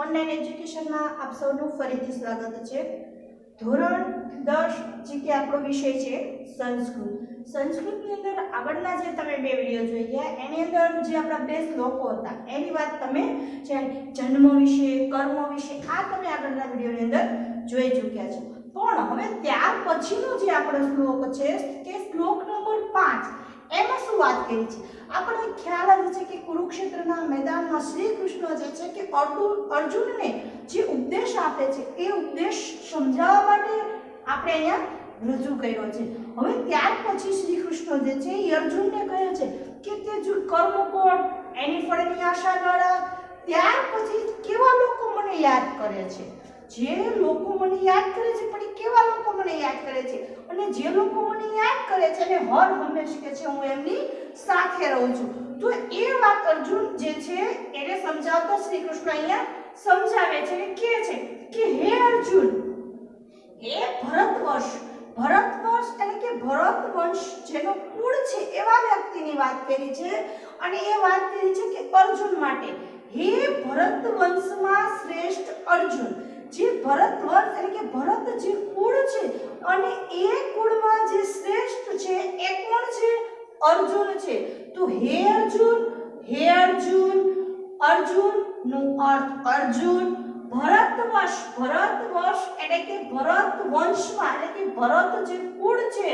Online એજ્યુકેશનમાં આપ સૌનું ફરીથી સ્વાગત છે. ધોરણ દસ જે કે આપણો વિષય છે, સંસ્કૃત. સંસ્કૃતની અંદર આગળના જે તમે બે વીડિયો જોઈ ગયા, એની અંદર જે આપણા બે શ્લોકો હતા, એની વાત તમે જે જન્મ વિશે, કર્મ વિશે, આ તમે આગળના વિડીયોની અંદર જોઈ ચૂક્યા છો. પણ હવે ત્યાર પછીનો જે આપણો શ્લોક છે કે શ્લોક નંબર પાંચ એમાં શું વાત કરી છે. આપણને ખ્યાલ આવે છે કે કુરુક્ષેત્રના મેદાનમાં શ્રી કૃષ્ણ જે છે કે અર્જુન અર્જુનને જે ઉપદેશ આપે છે, એ ઉપદેશ સમજાવવા માટે આપણે અહીંયા રજૂ કર્યો છે. હવે ત્યાર પછી શ્રી કૃષ્ણ જે છે એ અર્જુનને કહે છે કે તે જો કર્મ કોણ? એની ફળની આશા રાખ ત્યાર પછી કેવા લોકો મને યાદ કરે છે? જે લોકો મને યાદ કરે છે, પણ એ કેવા લોકો મને યાદ કરે છે? અને જે લોકો મને યાદ કરે છે અને હર હંમેશ કે છે, હું એમની સાથે રહું છું. તો એ વાત અર્જુન જે છે, એને સમજાવતા શ્રી કૃષ્ણ અહીંયા સમજાવે છે અને કે છે કે, હે અર્જુન, હે ભરતવંશ ભરતવંશ એટલે કે ભરત વંશ જેનો કુળ છે, એવા વ્યક્તિની વાત કરી છે. અને એ વાત કરી છે કે અર્જુન માટે. હે ભરત વંશમાં શ્રેષ્ઠ અર્જુન જે ભરત વંશ એટલે કે ભરત જે કુળ છે, અને એ કુળમાં જે શ્રેષ્ઠ છે, એ કોણ છે? અર્જુન છે. તો હે અર્જુન હે અર્જુન અર્જુનનું અર્થ અર્જુન ભરતવંશ ભરતવંશ એટલે કે ભરત વંશમાં, એટલે કે ભરત જે કુળ છે,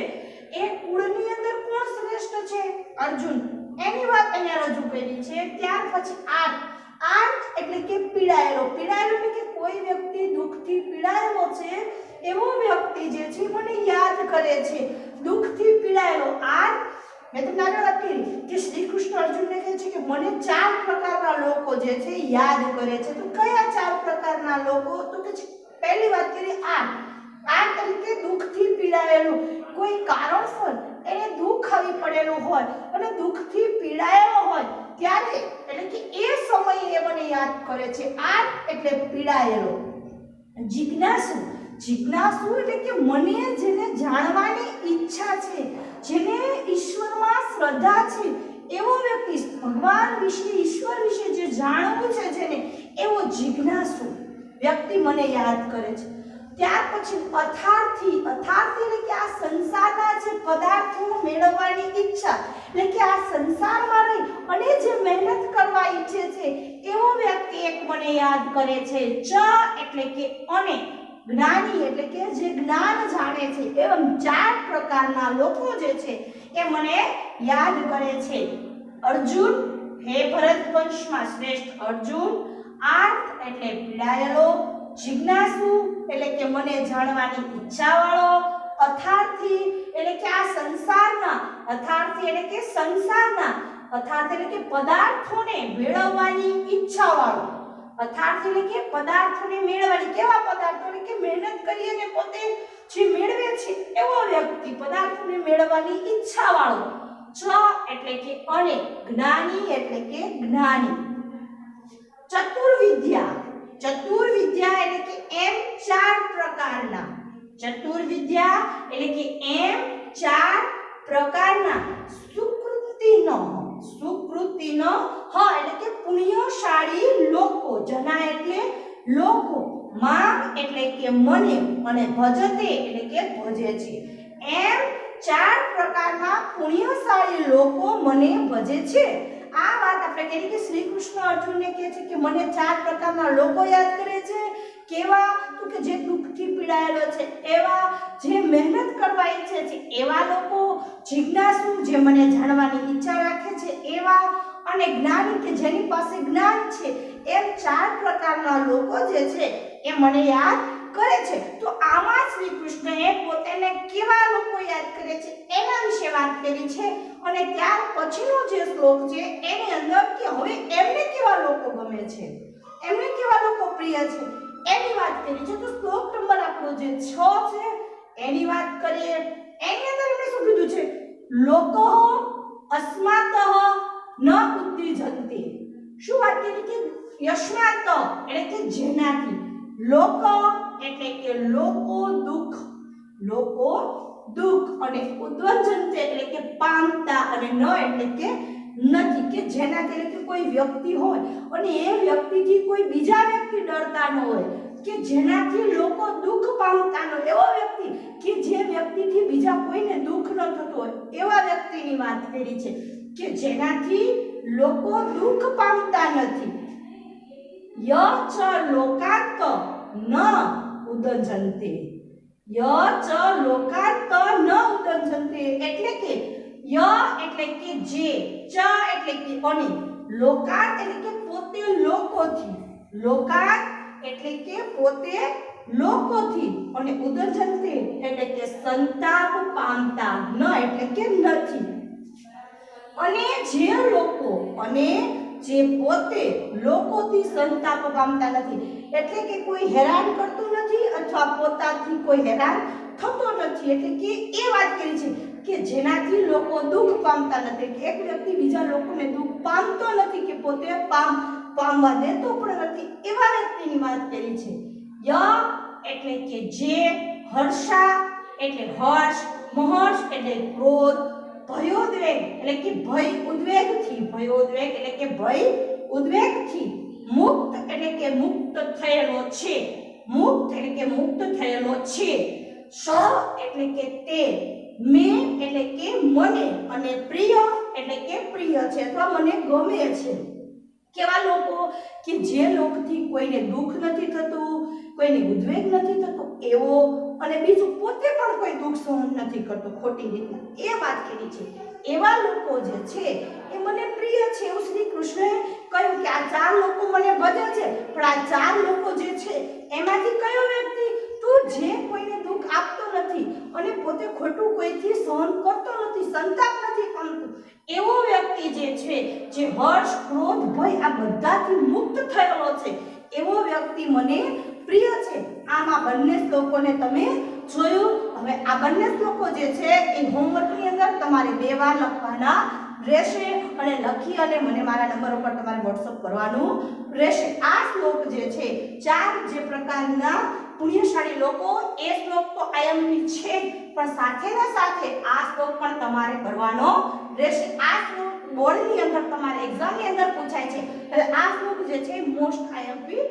એ કુળની અંદર કોણ શ્રેષ્ઠ છે? અર્જુન. એની વાત અહીંયા રજૂ કરી છે, ત્યાર પછી આર્થ આર્થ એટલે કે પીડાયેલો પીડાયેલો એટલે કે કોઈ વ્યક્તિ દુઃખથી પીડાયેલો છે, એવો વ્યક્તિ જે છે મને યાદ કરે છે. દુઃખથી પીડાયેલો આ મેં તમને આગળ વાત કરી કે શ્રી કૃષ્ણ અર્જુનને કહે છે કે મને ચાર પ્રકારના લોકો જે છે યાદ કરે છે. તો કયા ચાર પ્રકારના લોકો? તો કે પહેલી વાત કરી આ. આ તરીકે દુઃખથી પીડાયેલું. કોઈ કારણસર એને દુઃખ આવી પડેલું હોય અને દુઃખથી પીડાયેલો હોય ત્યારે, એટલે કે એ સમયે મને યાદ કરે છે, આ એટલે પીડાયેલો. જિજ્ઞાસુ જિજ્ઞાસુ એટલે કે મને જેને જાણવાની ઈચ્છા છે, જેને ઈશ્વરમાં શ્રદ્ધા છે, એવો વ્યક્તિ ભગવાન વિશે, ઈશ્વર વિશે જે જાણવું છે જેને, એવો જિજ્ઞાસુ વ્યક્તિ મને યાદ કરે છે. ત્યાર પછી અથાર્થી અથાર્થી એટલે કે આ સંસારના જે પદાર્થો મેળવવાની ઈચ્છા, એટલે કે આ સંસારમાં રહી અને જે મહેનત કરવા છે, એવો વ્યક્તિ એક મને યાદ કરે છે ચ એટલે કે અને. જ્ઞાની એટલે કે જે જ્ઞાન જાણે છે એવમ ચાર પ્રકારના લોકો જે છે, એ મને યાદ કરે છે. અર્જુન, હે ભરત વંશમાં શ્રેષ્ઠ અર્જુન. આર્થ એટલે પીડાયેલો જિજ્ઞાસુ એટલે કે મને જાણવાની ઈચ્છા વાળો અથાર્થી એટલે કે આ સંસારના, અથાર્થી એટલે કે સંસારના અથાર્થ એટલે કે પદાર્થોને મેળવવાની ઈચ્છા વાળો અથાર્થ એટલે કે પદાર્થોને મેળવવાની, કેવા પદાર્થો એટલે કે મહેનત કરી અને પોતે જે મેળવે છે એવો વ્યક્તિ પદાર્થોને મેળવવાની ઈચ્છા વાળો ચ એટલે કે અને જ્ઞાની એટલે કે જ્ઞાની. ચતુર્વિદ્યા. ચતુર્વિદ્યા એટલે કે એમ ચાર પ્રકારના. ચતુર્વિદ્યા એટલે કે એમ ચાર પ્રકારના. સુકૃતિનો. સુકૃતિનો, હ, એટલે કે પુણ્યશાળી લોકો, જના એટલે લોકો માં એટલે કે મને, અને ભજતે એટલે કે ભજે છે. એમ ચાર પ્રકારના પુણ્યશાળી લોકો મને ભજે છે. આ વાત આપણે કહીએ કે શ્રી કૃષ્ણ અર્જુનને કહે છે કે મને ચાર પ્રકારના લોકો યાદ કરે છે. કેવા? તો કે જે દુઃખથી પીડાયેલો છે. એવા જે મહેનત કરવા ઈચ્છે છે. એવા લોકો, જિજ્ઞાસુ, જે મને જાણવાની ઈચ્છા રાખે એવા અને જ્ઞાની કે જેની પાસે જ્ઞાન છે એમ ચાર પ્રકારના લોકો જે છે, એ મને યાદ કરે છે. તો આમાં શ્રી કૃષ્ણએ પોતાને કેવા લોકો યાદ કરે છે, એના વિશે વાત કરી છે અને ત્યાર પછીનો જે શ્લોક છે, એની અંદર કે હવે એમને કેવા લોકો ગમે છે? એમને કેવા લોકો પ્રિય છે? એની વાત કરી છે. તો શ્લોક નંબર આપણો જે 6 છે, એની વાત કરીએ. એની અંદર એમણે શું કીધું છે? લોકો અસ્માત ન ઉત્તિજંતિ શું વાત કરી કે એટલે કે જેનાથી. લોક એટલે કે લોકો દુઃખ. લોકો દુઃખ અને ઉદ્વજંત એટલે કે પામતા અને ન એટલે કે નથી. કે જેનાથી એટલે કે કોઈ વ્યક્તિ હોય અને એ વ્યક્તિથી કોઈ બીજા વ્યક્તિ ડરતા ન હોય. કે જેનાથી લોકો દુઃખ પામતા ન એવો વ્યક્તિ કે જે વ્યક્તિથી બીજા કોઈને દુઃખ ન થતું હોય. એવા વ્યક્તિની વાત કરી છે કે જેનાથી લોકો દુઃખ પામતા નથી. ય ચ લોકાંત ન ઉદજંતે. ય ચ લોકાંત ન ઉદજંતે એટલે કે ય એટલે કે જે, ચ એટલે કે અને. લોકાંત એટલે કે પોતે લોકોથી. લોકાંત એટલે કે પોતે લોકોથી. અને ઉદજંતે એટલે કે સંતાપ પામતા, ન એટલે કે નથી. અને જે લોકો, અને જે પોતે લોકોથી સંતાપ પામતા નથી. એટલે કે કોઈ હેરાન કરતું નથી અથવા પોતાથી કોઈ હેરાન થતો નથી. એટલે કે એ વાત કરી છે કે જેનાથી લોકો દુઃખ પામતા નથી. એક વ્યક્તિ બીજા લોકોને દુઃખ પામતો નથી કે પોતે પામ, પામવા દેતો પણ નથી. એવા વ્યક્તિની વાત કરી છે. ય એટલે કે જે હર્ષા, એટલે હર્ષ, મહર્ષ, એટલે ક્રોધ ભયોદ્વેગ, એટલે કે ભય ઉદ્વેગથી, ભયોદ્વેગ એટલે કે ભય ઉદ્વેગથી મુક્ત, એટલે કે મુક્ત થયેલો છે. મુક્ત એટલે કે મુક્ત થયેલો છે. સ એટલે કે તે, મે એટલે કે મને, અને પ્રિય એટલે કે પ્રિય છે, અથવા મને ગમે છે. કેવા લોકો? કે જે લોકથી કોઈને દુઃખ નથી થતું, કોઈને ઉદ્વેગ નથી થતો, એવો અને બીજું પોતે પણ કોઈ દુઃખ સહન નથી કરતો ખોટી રીતના. એ વાત કરી છે. એવા લોકો જે છે, એ મને પ્રિય છે. એવું શ્રી કૃષ્ણએ કહ્યું કે આ ચાર લોકો મને ભજે છે. પણ આ ચાર લોકો જે છે, એમાંથી કયો વ્યક્તિ તું જે કોઈને દુઃખ આપતો નથી અને પોતે ખોટું કોઈથી સહન કરતો નથી, સંતાપ નથી પામતો એવો વ્યક્તિ જે છે, જે હર્ષ, ક્રોધ, ભય આ બધાથી મુક્ત થયેલો છે, એવો વ્યક્તિ મને પ્રિય આ બંને શ્લોકોને તમે જોયું. હવે આ બંને શ્લોકો જે છે, એ હોમવર્કની અંદર તમારે બે વાર લખવાના રહેશે અને લખી અને મને મારા નંબર ઉપર તમારે વોટ્સઅપ કરવાનું રહેશે. આ શ્લોક જે છે, ચાર જે પ્રકારના પુણ્યશાળી લોકો, એ શ્લોક તો આયમની છે પણ સાથેના સાથે આ શ્લોક પણ તમારે કરવાનો રહેશે. આ શ્લોક બોર્ડની અંદર તમારે એક્ઝામની અંદર પૂછાય છે. એટલે આ શ્લોક જે છે મોસ્ટ આઈએમપી